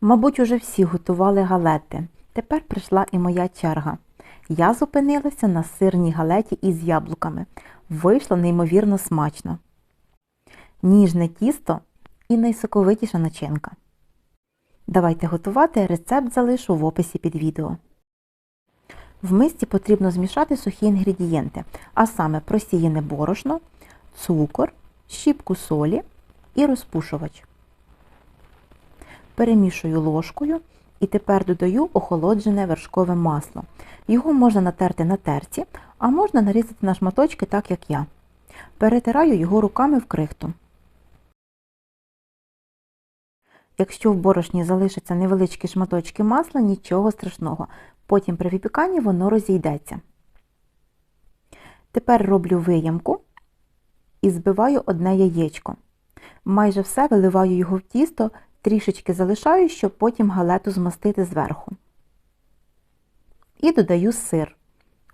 Мабуть, уже всі готували галети. Тепер прийшла і моя черга. Я зупинилася на сирній галеті із яблуками. Вийшло неймовірно смачно. Ніжне тісто і найсоковитіша начинка. Давайте готувати, рецепт залишу в описі під відео. В мисці потрібно змішати сухі інгредієнти, а саме просіяне борошно, цукор, щіпку солі і розпушувач. Перемішую ложкою і тепер додаю охолоджене вершкове масло. Його можна натерти на терці, а можна нарізати на шматочки, так як я. Перетираю його руками в крихту. Якщо в борошні залишаться невеличкі шматочки масла, нічого страшного. Потім при випіканні воно розійдеться. Тепер роблю виямку і збиваю одне яєчко. Майже все виливаю його в тісто, трішечки залишаю, щоб потім галету змастити зверху. І додаю сир.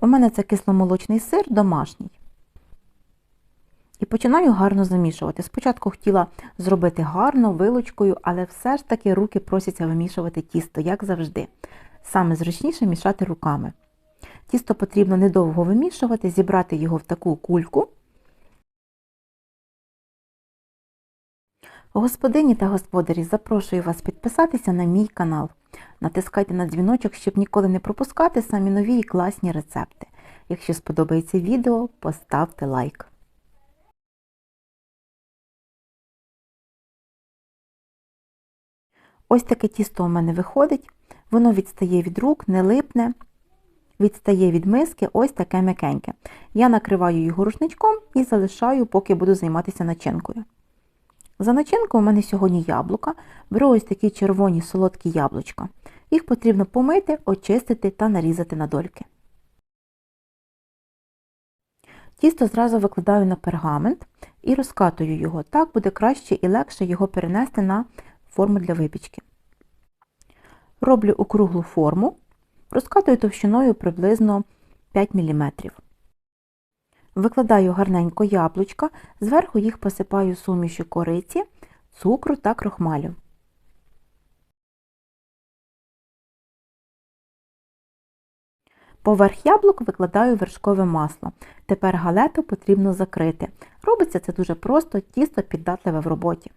У мене це кисломолочний сир домашній. І починаю гарно замішувати. Спочатку хотіла зробити гарно вилочкою, але все ж таки руки просяться вимішувати тісто, як завжди. Саме зручніше мішати руками. Тісто потрібно недовго вимішувати, зібрати його в таку кульку. Господині та господарі, запрошую вас підписатися на мій канал. Натискайте на дзвіночок, щоб ніколи не пропускати самі нові і класні рецепти. Якщо сподобається відео, поставте лайк. Ось таке тісто у мене виходить. Воно відстає від рук, не липне, відстає від миски, ось таке м'якеньке. Я накриваю його рушничком і залишаю, поки буду займатися начинкою. За начинкою у мене сьогодні яблука. Беру ось такі червоні солодкі яблучка. Їх потрібно помити, очистити та нарізати на дольки. Тісто зразу викладаю на пергамент і розкатую його. Так буде краще і легше його перенести на форму для випічки. Роблю округлу форму, розкатую товщиною приблизно 5 мм. Викладаю гарненько яблучка, зверху їх посипаю сумішю кориці, цукру та крохмалю. Поверх яблук викладаю вершкове масло. Тепер галету потрібно закрити. Робиться це дуже просто, тісто піддатливе в роботі.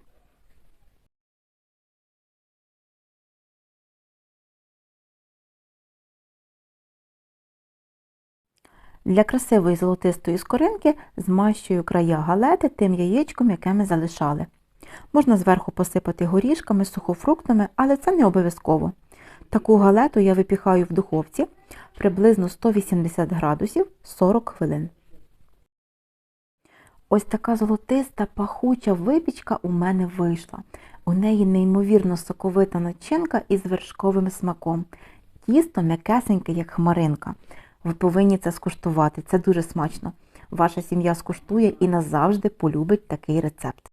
Для красивої золотистої скоринки змащую края галети тим яєчком, яке ми залишали. Можна зверху посипати горішками, сухофруктами, але це не обов'язково. Таку галету я випікаю в духовці приблизно 180 градусів 40 хвилин. Ось така золотиста пахуча випічка у мене вийшла. У неї неймовірно соковита начинка із вершковим смаком. Тісто м'якесеньке, як хмаринка. Ви повинні це скуштувати. Це дуже смачно. Ваша сім'я скуштує і назавжди полюбить такий рецепт.